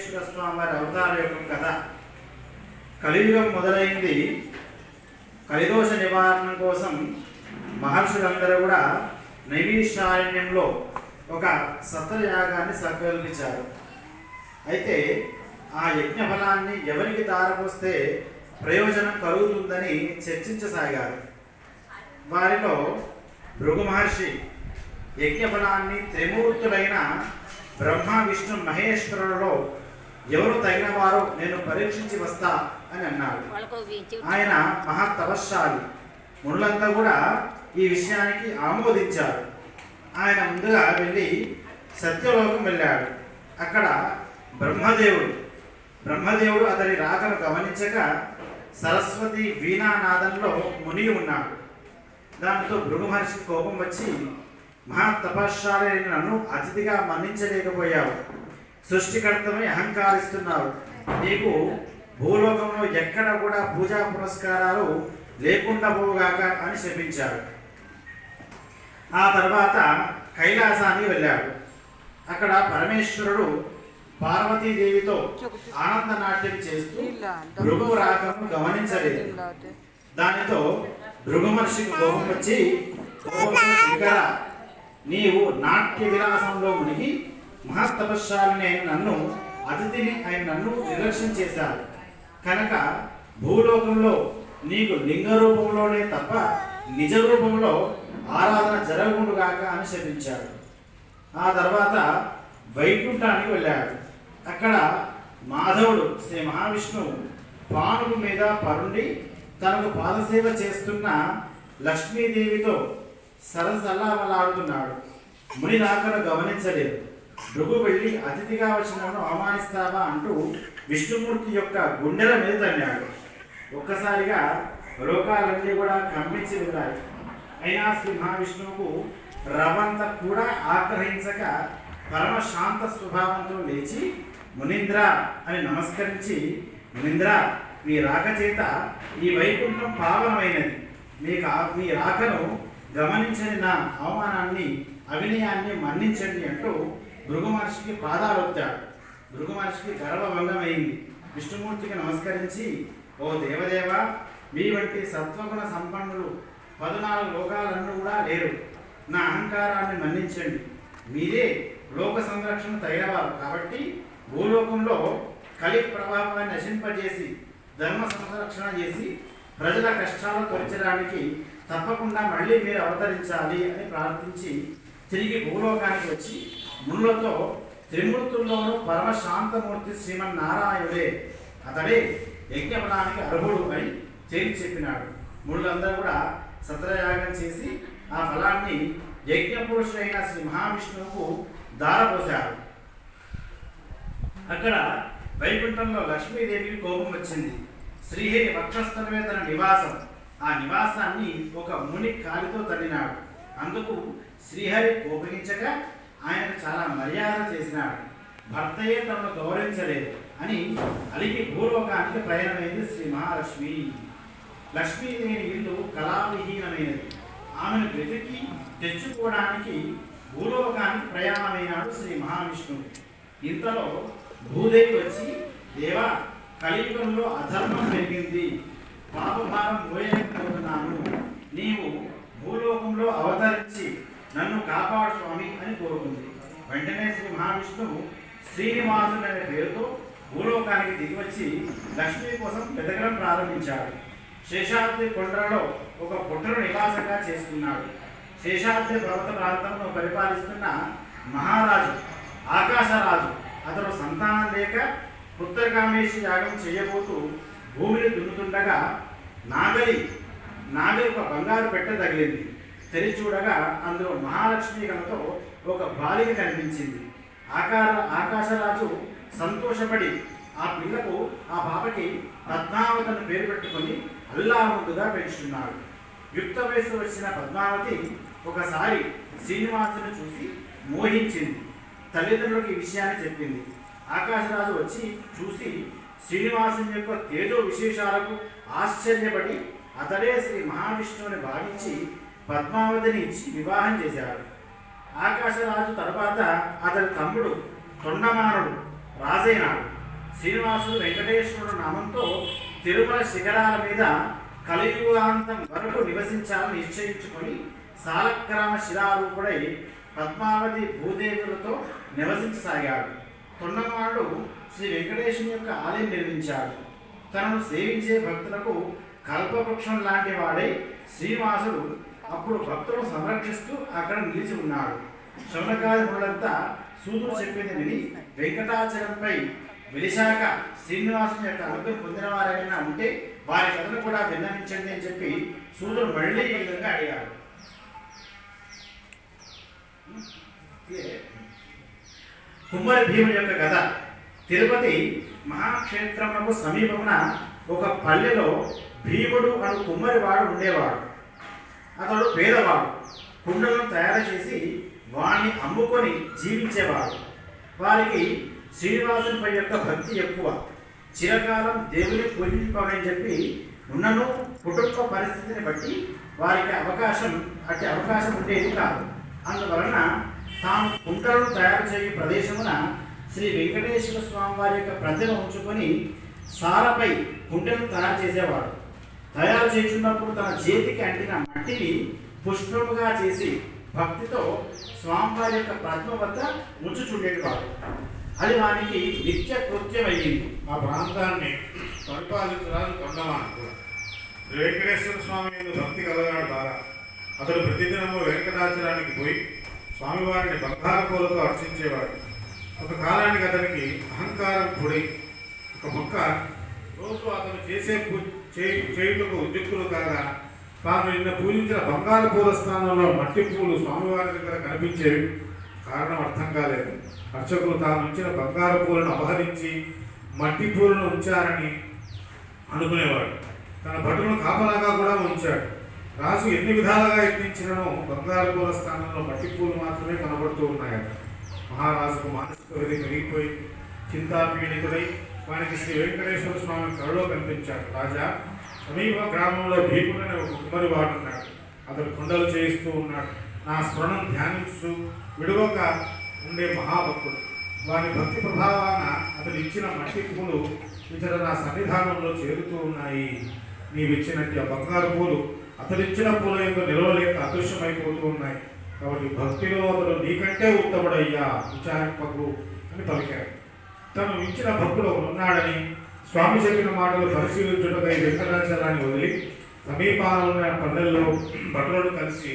వెంకటేశ్వర స్వామి వారి అవతార యొక్క కథ. కలియుగం మొదలైంది. కలిదోష నివారణ కోసం మహర్షులందరూ కూడా నైవీశారణ్యంలో ఒక సత్రయాగాన్ని సంకల్పించారు. అయితే ఆ యజ్ఞ ఫలాన్ని ఎవరికి తారపోస్తే ప్రయోజనం కలుగుతుందని చర్చించసాగారు. వారిలో భృగు మహర్షి యజ్ఞ ఫలాన్ని త్రిమూర్తులైన బ్రహ్మ విష్ణు మహేశ్వరులలో ఎవరు తగిన వారో నేను పరీక్షించి వస్తా అని అన్నాడు. ఆయన మహా తపశ్శాలి మునులంతా కూడా ఈ విషయానికి ఆమోదించారు. ఆయన ముందుగా వెళ్ళి సత్యలోకం వెళ్ళాడు. అక్కడ బ్రహ్మదేవుడు బ్రహ్మదేవుడు అతని రాకను గమనించక సరస్వతి వీణానాదంలో మునిగి ఉన్నాడు. దాంతో భృగు మహర్షి కోపం వచ్చి మహా అయిన నన్ను అతిథిగా మన్నించలేకపోయావు. సృష్టికర్తమై అహంకారిస్తున్నారు. నీకు భూలోకంలో ఎక్కడ కూడా పూజా పురస్కారాలు లేకుండా పోవుగాక అని శపించాడు. ఆ తర్వాత కైలాసానికి వెళ్ళాడు. అక్కడ పరమేశ్వరుడు పార్వతీదేవితో ఆనంద నాట్యం చేస్తూ భృగు రాకను గమనించలేదు. దానితో భృగు మహర్షికి కోపం వచ్చి నీవు నాట్య విలాసంలో మునిగి మహత్తపశాలిని ఆయన నన్ను అతిథిని ఆయన నన్ను నిర్లక్ష్యం చేశారు. కనుక భూలోకంలో నీకు లింగ రూపంలోనే తప్ప నిజ రూపంలో ఆరాధన జరగకుండుగాక అని శపించాడు. ఆ తర్వాత వైకుంఠానికి వెళ్ళాడు. అక్కడ మాధవుడు శ్రీ మహావిష్ణువు పానుపు మీద పరుండి తనకు పాదసేవ చేస్తున్న లక్ష్మీదేవితో సరసల్లామలాడుతున్నాడు ముని రాకను గమనించలేదు. భృగు వెళ్ళి అతిథిగా వచ్చినను అవమానిస్తావా అంటూ విష్ణుమూర్తి యొక్క గుండెల మీద తన్నాడు. ఒక్కసారిగా లోకాలన్నీ కూడా కంపించి వెళ్ళాయి అయినా శ్రీ మహావిష్ణువుకు రవంత కూడా ఆగ్రహించక పరమ శాంత స్వభావంతో లేచి మునీంద్ర అని నమస్కరించి మునీంద్ర మీ రాక చేత ఈ వైకుంఠం పావనమైనది. మీకు మీ రాకను గమనించని నా అవమానాన్ని అవినయాన్ని మన్నించండి అంటూ భృగు మహర్షికి పాదాలు ఒత్తాడు భృగు మహర్షికి గర్వభంగమైంది విష్ణుమూర్తికి నమస్కరించి ఓ దేవదేవ మీ వంటి సత్వగుణ సంపన్నులు పద్నాలుగు లోకాలన్నీ కూడా లేరు. నా అహంకారాన్ని మన్నించండి. మీరే లోక సంరక్షణ తగినవారు. కాబట్టి భూలోకంలో కలి ప్రభావాన్ని నశింపజేసి ధర్మ సంరక్షణ చేసి ప్రజల కష్టాలు తొలచడానికి తప్పకుండా మళ్ళీ మీరు అవతరించాలి అని ప్రార్థించి తిరిగి భూలోకానికి వచ్చి మునులతో త్రిమూర్తుల్లోనూ పరమశాంతమూర్తి శ్రీమన్నారాయణుడే. అతడే యజ్ఞపదానికి అర్హుడు అని తేల్చి చెప్పినాడు. మునులందరూ కూడా సత్రయాగం చేసి ఆ ఫలాన్ని యజ్ఞ పురుషుడైన శ్రీ మహావిష్ణువుకు దారపోశారు. అక్కడ వైకుంఠంలో లక్ష్మీదేవికి కోపం వచ్చింది. శ్రీహరి వక్షస్థలమే తన నివాసం. ఆ నివాసాన్ని ఒక ముని కాలితో తన్నినాడు. అందుకు శ్రీహరి కోపగించగా ఆయన చాలా మర్యాద చేసినాడు భర్తయే తమను గౌరవించలేదు అని అలిగి భూలోకానికి ప్రయాణమైంది శ్రీ మహాలక్ష్మి. లక్ష్మీదేవి ఇల్లు కళావిహీనమైనది. ఆమెను వెతికి తెచ్చుకోవడానికి భూలోకానికి ప్రయాణమైనాడు శ్రీ మహావిష్ణువు. ఇంతలో భూదేవి వచ్చి దేవా కలియుగంలో అధర్మం పెరిగింది. పాపభారం పోయలేకపోతున్నాను నీవు భూలోకంలో అవతరించి నన్ను కాపాడు స్వామి అని కోరుకుంది. వెంటనే శ్రీ మహావిష్ణువు శ్రీనివాసుడు అనే పేరుతో భూలోకానికి దిగివచ్చి లక్ష్మి కోసం వెతకడం ప్రారంభించాడు. శేషాద్రి కొండలలో ఒక పుట్టను నివాసంగా చేసుకున్నాడు. శేషాద్రి పర్వత ప్రాంతంలో పరిపాలిస్తున్న మహారాజు ఆకాశరాజు అతను సంతానం లేక పుత్రకామేశి యాగం చేయబోతూ భూమిని దున్నుతుండగా నాగలి నాగలి ఒక బంగారు పెట్టె తగిలింది. తెరిచి చూడగా అందులో మహాలక్ష్మి కలతో ఒక బాలిక కనిపించింది. ఆకార ఆకాశరాజు సంతోషపడి ఆ పిల్లకు ఆ పాపకి పద్మావతిని పేరు పెట్టుకొని అల్లాముద్దుగా పెంచుతున్నాడు. యుక్త వయసు వచ్చిన పద్మావతి ఒకసారి శ్రీనివాసుని చూసి మోహించింది. తల్లిదండ్రులకు ఈ విషయాన్ని చెప్పింది. ఆకాశరాజు వచ్చి చూసి శ్రీనివాసుని యొక్క తేజో విశేషాలకు ఆశ్చర్యపడి అతడే శ్రీ మహావిష్ణువుని భావించి పద్మావతిని ఇచ్చి వివాహం చేశాడు ఆకాశరాజు తర్వాత అతని తమ్ముడు తొండమానుడు రాజైనాడు శ్రీనివాసుడు వెంకటేశ్వరుడు నామంతో తిరుమల శిఖరాల మీద కలియుగాంతం వరకు నివసించాలని నిశ్చయించుకొని సాలగ్రామ శిలారూపుడై పద్మావతి భూదేవులతో నివసించసాగాడు. తొండమానుడు శ్రీ వెంకటేశ్వరుని యొక్క ఆలయం నిర్మించాడు. తనను సేవించే భక్తులకు కల్పవృక్షం లాంటి వాడై శ్రీనివాసుడు అప్పుడు భక్తులను సంరక్షిస్తూ అక్కడ నిలిచి ఉన్నాడు. శౌనకాది సూదుడు చెప్పింది విని వెంకటాచలంపై వెలిశాక శ్రీనివాసుని యొక్క అనుగ్రహం పొందిన వారైనా ఉంటే వారి కథను కూడా విన్నవించండి అని చెప్పి సూదుడు మళ్ళీ ఈ విధంగా అడిగాడు కుమ్మరి భీముని యొక్క కథ. తిరుపతి మహాక్షేత్రమునకు సమీపమున ఒక పల్లెలో భీముడు అను కుమ్మరివాడు ఉండేవాడు. అతడు పేదవాడు. కుండలను తయారు చేసి వాణ్ణి అమ్ముకొని జీవించేవాడు. వారికి శ్రీనివాసునిపై యొక్క భక్తి ఎక్కువ. చిరకాలం దేవుని పూజించుకోవాలని చెప్పి ఉన్నను కుటుంబ పరిస్థితిని బట్టి వారికి అవకాశం అట్టి అవకాశం ఉండేది కాదు. అందువలన తాను కుంటలను తయారు చేయు ప్రదేశమున శ్రీ వెంకటేశ్వర స్వామి వారి యొక్క ప్రతిమ ఉంచుకొని సారపై కుంటను తయారు చేసేవాడు. తయారు చేస్తున్నప్పుడు తన చేతికి అంటిన మట్టిని పుష్పముగా చేసి భక్తితో స్వామివారి యొక్క పద్మ వద్ద ఉంచుచుండేవాడు అది వానికి నిత్య కృత్యమయ్యింది ఆ ప్రాంతాన్ని పరిపాలించడానికి కొండమాన కూడా. వెంకటేశ్వర స్వామి భక్తి కలగాడు బాగా అతడు ప్రతిదినము వెంకటాచలానికి పోయి స్వామివారిని బంగారు పూలతో అర్చించేవాడు. ఒక కాలానికి అతనికి అహంకారం పొడి ఒక మొక్క రోజు అతను చేసే పూజ చేయుటకు ఉద్యుక్తులు కాగా తాను నిన్న పూజించిన బంగారు పూల స్థానంలో మట్టి పూలు స్వామివారి దగ్గర కనిపించేవి కారణం అర్థం కాలేదు. అర్చకులు తాను ఉంచిన బంగారు పూలను అపహరించి మట్టి పూలను ఉంచారని అనుకునేవాడు. తన భటులను కాపలాగా కూడా ఉంచాడు. రాజు ఎన్ని విధాలుగా యత్నించినను బంగారు పూల స్థానంలో మట్టి పూలు మాత్రమే కనబడుతూ ఉన్నాయట. మహారాజుకు మానసిక విధి పెరిగిపోయి చింతాపీడితుడై వానికి శ్రీ వెంకటేశ్వర స్వామి కళలో కనిపించాడు. రాజా సమీప గ్రామంలో భీముడని ఒక కుమ్మరి వాడున్నాడు అతడు కొండలు చేయిస్తూ ఉన్నాడు. నా స్మరణం ధ్యానిస్తూ విడువక ఉండే మహాభక్తుడు. వారి భక్తి ప్రభావాన అతడు ఇచ్చిన మట్టి పూలు ఇతర నా సన్నిధానంలో చేరుతూ ఉన్నాయి. నీవిచ్చినట్టు ఆ బంగారు పూలు అతడిచ్చిన పూల యొక్క నిలవలేక అదృశ్యమైపోతూ ఉన్నాయి. కాబట్టి భక్తిలో అతడు నీకంటే ఉత్తముడయ్యా విచారింపకు అని పలికాడు. తను ఇచ్చిన భక్తుడు ఉన్నాడని స్వామి చెప్పిన మాటలు పరిశీలించుటకై వెంకటాచలాన్ని వదిలి సమీపాన ఉన్న పల్లెల్లో భటులను కలిసి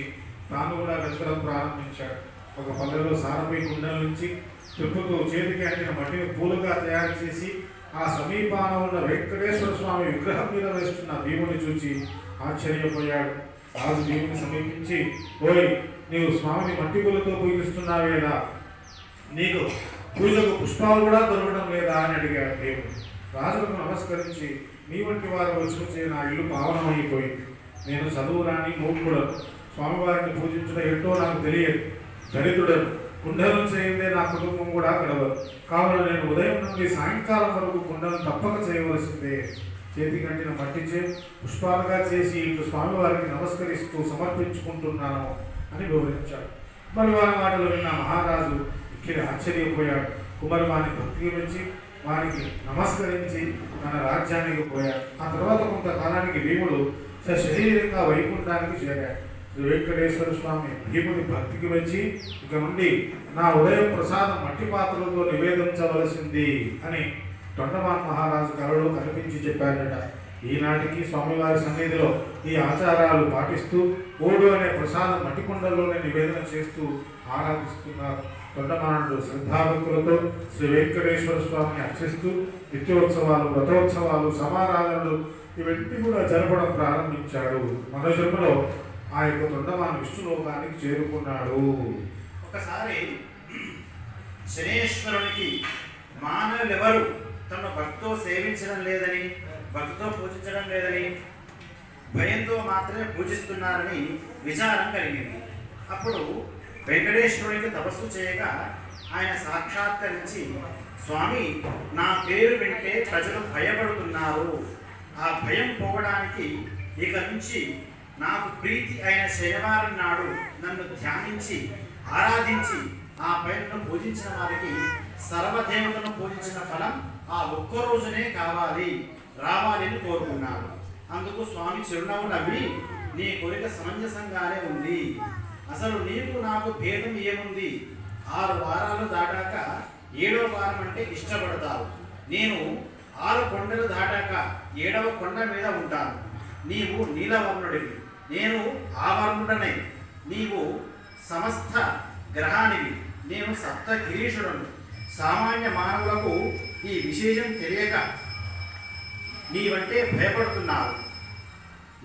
తాను కూడా వెతకడం ప్రారంభించాడు. ఒక పల్లెలో సారపై కుండల నుంచి తిప్పుతూ చేతికి అంటిన మట్టిని పూలుగా తయారు చేసి ఆ సమీపాన ఉన్న వెంకటేశ్వర స్వామి విగ్రహం మీద వేస్తున్న భీముని చూచి ఆశ్చర్యపోయాడు. రాజు భీముని సమీపించి ఓయ్ నీవు స్వామిని మట్టి పూలతో పూజిస్తున్నావేలా? నీకు పూజకు పుష్పాలు కూడా దొరకడం లేదా అని అడిగాడు దేవుడు. రాజులకు నమస్కరించి మీ వంటి వారు వచ్చి నా ఇల్లు పావనమైపోయింది. నేను చదువు రాని మూర్ఖుడను. స్వామివారిని పూజించడం ఏంటో నాకు తెలియదు. దరిద్రుడను. కుండలం చేయదే నా కుటుంబం కూడా గడవదు. కావున నేను ఉదయం నుండి సాయంకాలం వరకు కుండలను తప్పక చేయవలసిందే. చేతి కంటిన మట్టిచే పుష్పాలుగా చేసి ఇటు స్వామివారికి నమస్కరిస్తూ సమర్పించుకుంటున్నాను అని వివరించాడు. మరి వారి మాటలు విన్న మహారాజు ఇక్కడ ఆశ్చర్యపోయాడు. కుమారు వారిని భక్తికి గురించి వారికి నమస్కరించి తన రాజ్యానికి పోయాడు. ఆ తర్వాత కొంతకాలానికి భీముడు శరీరంగా వైకుంఠానికి చేరాడు. శ్రీ వెంకటేశ్వర స్వామి భీముని భక్తికి వచ్చి ఇక నుండి నా ఉదయం ప్రసాదం మట్టి పాత్రలతో నివేదించవలసింది అని తొండమాన్ మహారాజు కళలో కనిపించి చెప్పారట ఈనాటికి స్వామివారి సన్నిధిలో ఈ ఆచారాలు పాటిస్తూ ఓడు అనే ప్రసాదం మట్టి కుండల్లోనే నివేదన చేస్తూ ఆరాధిస్తున్నారు. తొండమానుడు శ్రద్ధాభక్తులతో శ్రీ వెంకటేశ్వర స్వామిని అర్చిస్తూ నిత్యోత్సవాలు వ్రతోత్సవాలు సమారాధనలు ఇవన్నీ కూడా జరపడం ప్రారంభించాడు. మనోజన్మలో ఆ యొక్క తొండమాను విష్ణులోకానికి చేరుకున్నాడు. ఒకసారి శనేశ్వరునికి మానవులెవరు తమ భక్తితో సేవించడం లేదని భక్తితో పూజించడం లేదని భయంతో మాత్రమే పూజిస్తున్నారని విచారం కలిగింది. అప్పుడు వెంకటేశ్వరుడికి తపస్సు చేయగా ఆయన సాక్షాత్కరించి స్వామి నా పేరు వింటే ప్రజలు భయపడుతున్నారు. ఆ భయం పోవడానికి ఇక నుంచి నాకు ప్రీతి అయిన శనివారం నాడు నన్ను ధ్యానించి ఆరాధించి ఆ పైనను పూజించిన వారికి సర్వదేవతను పూజించిన ఫలం ఆ ఒక్క రోజునే కావాలి. రావాలి అని కోరుకున్నాడు అందుకు స్వామి చిరునవ్వు నవ్వి నీ కోరిక సమంజసంగానే ఉంది. అసలు నీకు నాకు భేదం ఏముంది? ఆరు వారాలు దాటాక ఏడవ వారం అంటే ఇష్టపడతావు. నేను ఆరు కొండలు దాటాక ఏడవ కొండ మీద ఉంటాను. నీవు నీలవర్ణుడివి. నేను ఆవర్ణుడనే. నీవు సమస్త గ్రహానివి. నేను సప్త గిరీషుడను సామాన్య మానవులకు ఈ విశేషం తెలియక నీవంటే భయపడుతున్నారు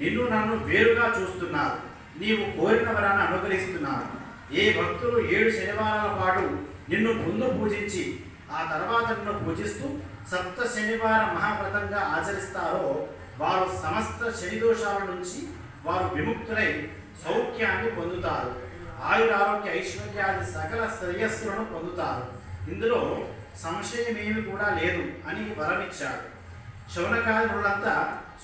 నిన్ను నన్ను వేరుగా చూస్తున్నారు. నీవు కోరిన వరాన్ని అనుగ్రహిస్తున్నారు ఏ భక్తులు ఏడు శనివారాల పాటు నిన్ను ముందు పూజించి ఆ తర్వాత నిన్ను పూజిస్తూ సప్త శనివార మహావ్రతంగా ఆచరిస్తారో వారు సమస్త శని దోషాల నుంచి వారు విముక్తులై సౌఖ్యాన్ని పొందుతారు. ఆయురారోగ్య ఐశ్వర్యాది సకల శ్రేయస్సులను పొందుతారు. ఇందులో సంశయమేమి కూడా లేదు అని వరమిచ్చాడు. శౌనకాది నులంతా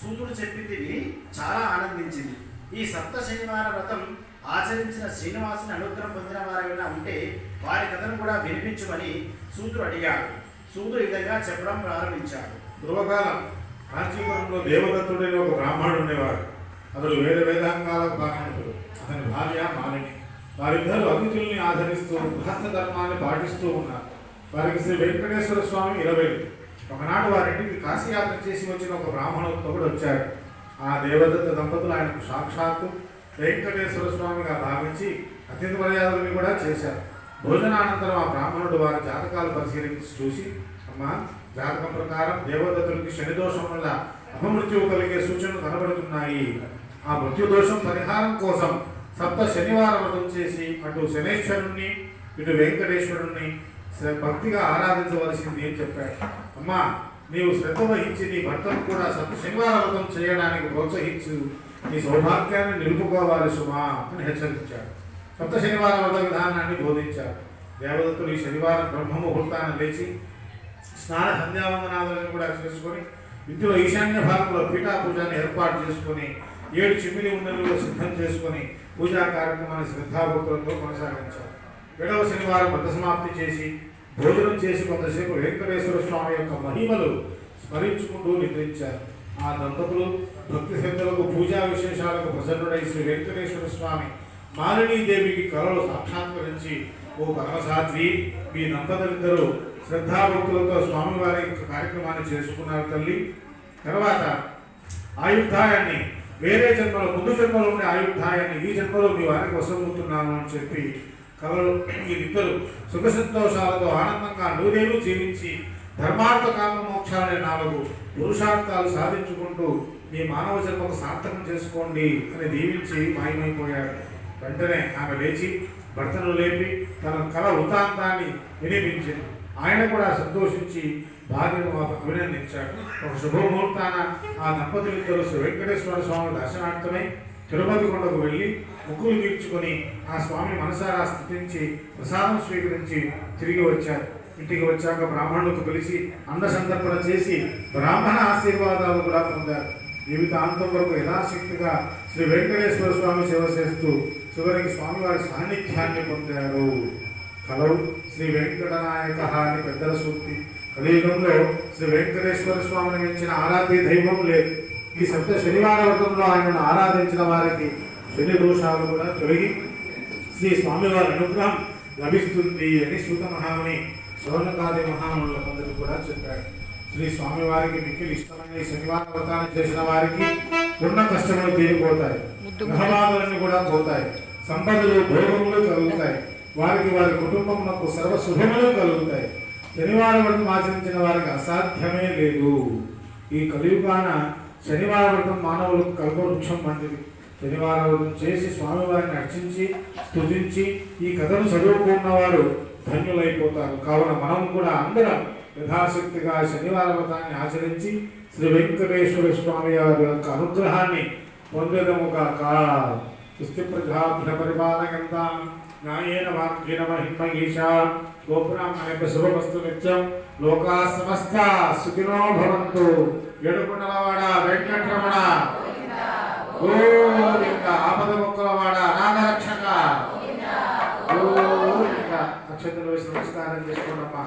సూతుడు చెప్పింది విని చాలా ఆనందించింది. ఈ సప్త శనివార వ్రతం ఆచరించిన శ్రీనివాసుని అనుగ్రహం పొందిన వారైనా ఉంటే వారి కథను కూడా వినిపించమని సూదుడు అడిగాడు. సూదుడు ఈ విధంగా చెప్పడం ప్రారంభించాడు. పూర్వకాలం కాంచీపురంలో దేవదత్తుడని ఒక బ్రాహ్మణుడు ఉండేవాడు. అతడు వేద వేదాంగాలకు బ్రాహ్మణుడు. అతని భార్య మాలిని. వారిద్దరు అతిథుల్ని ఆదరిస్తూ గృహస్థ ధర్మాన్ని పాటిస్తూ ఉన్నారు. వారికి శ్రీ వెంకటేశ్వర స్వామి ఇరవై ఒకనాడు వారింటికి కాశీయాత్ర చేసి వచ్చిన ఒక బ్రాహ్మణోత్తముడు వచ్చాడు. ఆ దేవదత్త దంపతులు ఆయనకు సాక్షాత్తు వెంకటేశ్వర స్వామిగా భావించి అతిథి మర్యాదలని కూడా చేశారు. భోజనానంతరం ఆ బ్రాహ్మణుడు వారి జాతకాలు పరిశీలించి చూసి అమ్మా జాతకం ప్రకారం దేవదత్తులకి శని దోషం వల్ల అపమృత్యువు కలిగే సూచనలు కనబడుతున్నాయి. ఆ మృత్యు దోషం పరిహారం కోసం సప్త శనివారం వ్రతం చేసి అటు శనేశ్వరుణ్ణి ఇటు వెంకటేశ్వరుణ్ణి భక్తిగా ఆరాధించవలసింది అని చెప్పాడు అమ్మా నీవు శ్రద్ధ వహించి నీ భర్తను కూడా సప్త చేయడానికి ప్రోత్సహించు. నీ సౌభాగ్యాన్ని నిలుపుకోవాలి సుమా అని హెచ్చరించాడు. సప్త శనివారం వ్రత విధానాన్ని బోధించాడు. దేవదత్తులు ఈ శనివారం బ్రహ్మ ముహూర్తాన్ని లేచి స్నాన సంధ్యావందనాలను కూడా చేసుకొని ఇంట్లో ఈశాన్య భాగంలో పీఠా పూజను ఏర్పాటు చేసుకొని ఏడు చిమ్మిలి ఉండలు సిద్ధం చేసుకొని పూజా కార్యక్రమాన్ని శ్రద్ధాభక్తులతో కొనసాగించారు ఏడవ శనివారం వ్రత సమాప్తి చేసి భోజనం చేసి కొంతసేపు వెంకటేశ్వర స్వామి యొక్క మహిమలు స్మరించుకుంటూ నిద్రించారు. ఆ దంపతులు భక్తి శ్రద్ధలకు పూజా విశేషాలకు ప్రసన్నుడై శ్రీ వెంకటేశ్వర స్వామి మాలినీదేవికి కళలు సాక్షాత్కరించి ఓ పరమసాధ్వి మీ దంపతులిద్దరూ శ్రద్ధాభక్తులతో స్వామివారి కార్యక్రమాన్ని చేసుకున్నారు తల్లి. తర్వాత ఆయుధాయాన్ని వేరే జన్మలో ముందు జన్మలో ఉండే ఆయుధాయాన్ని ఈ జన్మలో మీ వారికి వసముతున్నాను అని చెప్పి కలలు వీరిద్దరు సుఖ సంతోషాలతో ఆనందంగా నూరేళ్ళు జీవించి ధర్మార్థ కామ మోక్షాలనే నాలుగు పురుషార్థాలు సాధించుకుంటూ మీ మానవ జన్మకు సార్థకం చేసుకోండి అని దీవించి మాయమైపోయాడు. వెంటనే ఆమె లేచి భర్తను లేపి తన కళ వృతాంతాన్ని వినిపించింది. ఆయన కూడా సంతోషించి భార్యను అభినందించాడు. ఒక శుభముహూర్తాన ఆ దంపతులిద్దరు శ్రీ వెంకటేశ్వర స్వామి దర్శనార్థమై తిరుపతి కొండకు వెళ్ళి ముక్కులు తీర్చుకొని ఆ స్వామి మనసారా స్థుతించి ప్రసాదం స్వీకరించి తిరిగి వచ్చారు. ఇంటికి వచ్చాక బ్రాహ్మణులకు పిలిచి అన్న సంతర్పణ చేసి బ్రాహ్మణ ఆశీర్వాదాలు కూడా పొందారు. జీవితాంతం వరకు యథాశక్తిగా శ్రీ వెంకటేశ్వర స్వామి సేవ చేస్తూ చివరికి స్వామివారి సాన్నిధ్యాన్ని పొందారు. కలవు శ్రీ వెంకటనాయక అని పెద్దల సూక్తి. కలియుగంలో శ్రీ వెంకటేశ్వర స్వామిని మించిన ఆరాధ్య దైవం లేదు. ఈ సప్త శనివార వ్రతంలో ఆయనను ఆరాధించిన వారికి శని దోషాలు కూడా తొలగి శ్రీ స్వామివారి అనుగ్రహం లభిస్తుంది అని సూత మహాముని శౌనకాది మహామునుల కొందరు కూడా చెప్పాడు. శ్రీ స్వామివారికి మిక్కిలి ఇష్టమైన ఈ శనివార వ్రతాన్ని చేసిన వారికి ఉన్న కష్టములు తీరిపోతాయి. గ్రహబాధలన్నీ కూడా. పోతాయి. సంపదలు భోగములు కలుగుతాయి. వారికి వారి కుటుంబమునకు సర్వ శుభములు కలుగుతాయి. శనివారం వ్రతం ఆచరించిన వారికి అసాధ్యమే లేదు. ఈ కలియుగాన శనివార వ్రతం మానవులకు కల్పవృక్షం వంటిది. శనివార వ్రతం చేసి స్వామివారిని అర్చించి స్తుతించి ఈ కథను చదువుకున్న వారు ధన్యులైపోతారు. కావున మనం కూడా అందరం యథాశక్తిగా శనివార వ్రతాన్ని ఆచరించి శ్రీ వెంకటేశ్వర స్వామి వారి యొక్క అనుగ్రహాన్ని పొందడము కాక సుస్థి పరిపాలయంతాం. న్యాయేన వాక్యేన మహిమహీషా యొక్క శుభవస్తు నిత్యం. లోకా సమస్త సుఖినో భవంతు. ఏడుకొండలవాడ వెంకటరమణ గోవింద ఆపద మొక్కలవాడ నాగరక్షక. గోవింద. నక్షత్రం వేసి నమస్కారం చేసుకోండమ్మా.